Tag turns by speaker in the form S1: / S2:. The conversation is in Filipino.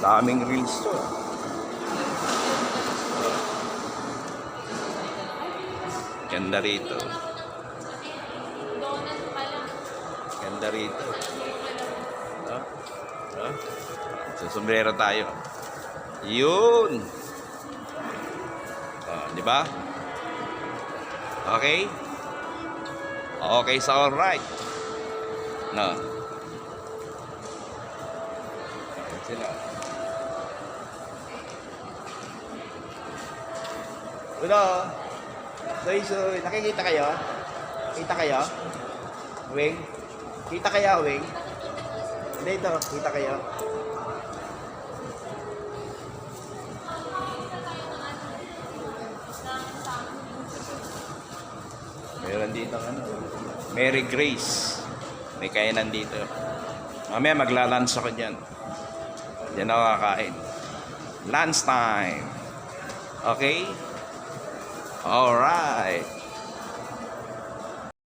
S1: Daming reels to. Ganda rito. Ganda rito. No? No? Susumbrero tayo. Yun! Oh, di ba? Okay? Okay, so alright. No. Sila. Uno. Soy, soy. Nakikita kayo? Kita kayo? Wing? Kita kaya, Wing? Hindi ito. Kita kayo? Meron dito ano. Mary Grace. May kainan dito. Mamaya maglalunch ako dyan. Diyan ako kakain. Lunch time. Okay? Alright.